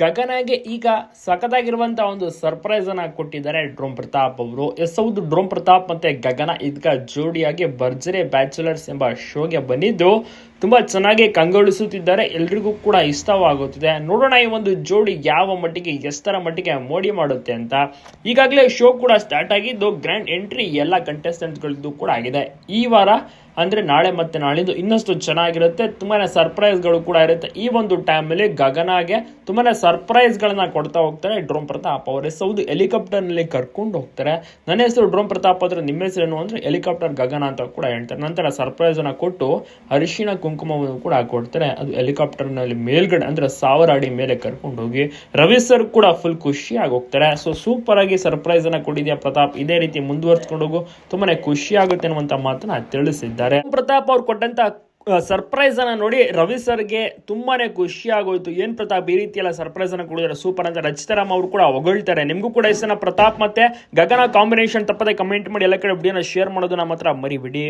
ಗಗನಗೆ ಈಗ ಸಖತ್ತಾಗಿರುವಂಥ ಒಂದು ಸರ್ಪ್ರೈಸ್ ಅನ್ನ ಕೊಟ್ಟಿದ್ದಾರೆ ಡ್ರೋಮ್ ಪ್ರತಾಪ್ ಅವರು. ಎಸ್ ಹೌದು ಡ್ರೋಮ್ ಪ್ರತಾಪ್ ಮತ್ತೆ ಗಗನ ಇದ್ಗ ಜೋಡಿಯಾಗಿ ಭರ್ಜರಿ ಬ್ಯಾಚುಲರ್ಸ್ ಎಂಬ ಶೋಗೆ ಬಂದಿದ್ದು ತುಂಬಾ ಚೆನ್ನಾಗಿ ಕಂಗೊಳಿಸುತ್ತಿದ್ದಾರೆ. ಎಲ್ರಿಗೂ ಕೂಡ ಇಷ್ಟವಾಗುತ್ತಿದೆ. ನೋಡೋಣ ಈ ಒಂದು ಜೋಡಿ ಯಾವ ಮಟ್ಟಿಗೆ ಎಷ್ಟರ ಮಟ್ಟಿಗೆ ಮೋಡಿ ಮಾಡುತ್ತೆ ಅಂತ. ಈಗಾಗಲೇ ಶೋ ಕೂಡ ಸ್ಟಾರ್ಟ್ ಆಗಿದ್ದು ಗ್ರ್ಯಾಂಡ್ ಎಂಟ್ರಿ ಎಲ್ಲ ಕಂಟೆಸ್ಟೆಂಟ್ಗಳದ್ದು ಕೂಡ ಆಗಿದೆ. ಈ ವಾರ ಅಂದ್ರೆ ನಾಳೆ ಮತ್ತೆ ನಾಳಿದ್ದು ಇನ್ನಷ್ಟು ಚೆನ್ನಾಗಿರುತ್ತೆ. ತುಂಬಾನೇ ಸರ್ಪ್ರೈಸ್ಗಳು ಕೂಡ ಇರುತ್ತೆ. ಈ ಒಂದು ಟೈಮಲ್ಲಿ ಗಗನಾಗೆ ತುಂಬಾನೇ ಸರ್ಪ್ರೈಸ್ಗಳನ್ನ ಕೊಡ್ತಾ ಹೋಗ್ತಾರೆ. ಡ್ರೋಮ್ ಪ್ರತಾಪ್ ಅವ್ರ. ಹೆಸರು ಹೆಲಿಕಾಪ್ಟರ್ನಲ್ಲಿ ಕರ್ಕೊಂಡು ಹೋಗ್ತಾರೆ. ನನ್ನ ಹೆಸರು ಡ್ರೋಮ್ ಪ್ರತಾಪ್ ಆದರೆ ನಿಮ್ಮ ಹೆಸರೇನು ಅಂದ್ರೆ ಹೆಲಿಕಾಪ್ಟರ್ ಗಗನ ಅಂತ ಕೂಡ ಹೇಳ್ತಾರೆ. ನಂತರ ಸರ್ಪ್ರೈಸ್ ಅನ್ನ ಕೊಟ್ಟು ಅರಿಶಿಣ ಕುಂಕುಮವನ್ನು ಕೂಡ ಕೊಡ್ತಾರೆ. ಅದು ಹೆಲಿಕಾಪ್ಟರ್ನಲ್ಲಿ ಮೇಲ್ಗಡೆ ಅಂದ್ರೆ ಸಾವಿರ ಅಡಿ ಮೇಲೆ ಕರ್ಕೊಂಡು ಹೋಗಿ ರವಿ ಸರ್ ಕೂಡ ಫುಲ್ ಖುಷಿಯಾಗಿ ಹೋಗ್ತಾರೆ. ಸೊ ಸೂಪರ್ ಆಗಿ ಸರ್ಪ್ರೈಸ್ ಅನ್ನ ಕೊಟ್ಟಿದ್ಯಾ ಪ್ರತಾಪ್? ಇದೇ ರೀತಿ ಮುಂದುವರ್ಸ್ಕೊಂಡು ಹೋಗು. ತುಂಬಾನೇ ಖುಷಿ ಆಗುತ್ತೆ ಅನ್ನುವಂತ ಮಾತನ್ನ ತಿಳಿಸಿದ್ದಾರೆ. ಪ್ರತಾಪ್ ಅವ್ರು ಕೊಟ್ಟಂತ ಸರ್ಪ್ರೈಸ್ ಅನ್ನ ನೋಡಿ ರವಿ ಸರ್ಗೆ ತುಂಬಾನೇ ಖುಷಿ ಆಗೋಯ್ತು. ಏನ್ ಪ್ರತಾಪ್, ಈ ರೀತಿ ಎಲ್ಲ ಸರ್ಪ್ರೈಸ್ ಅನ್ನ ಕೊಡಿದ್ರೆ ಸೂಪರ್ ಅಂತ ರಚಿತಾರಾಮ್ ಅವರು ಕೂಡ ಹೊಗಳ್ತಾರೆ. ನಿಮ್ಗೂ ಕೂಡ ಇಷ್ಟನ ಪ್ರತಾಪ್ ಮತ್ತೆ ಗಗನ ಕಾಂಬಿನೇಷನ್ ತಪ್ಪದೆ ಕಮೆಂಟ್ ಮಾಡಿ ಎಲ್ಲ ಕಡೆ ವಿಡಿಯೋನ ಶೇರ್ ನಮ್ಮ ಹತ್ರ ಮರಿಬಿಡಿ.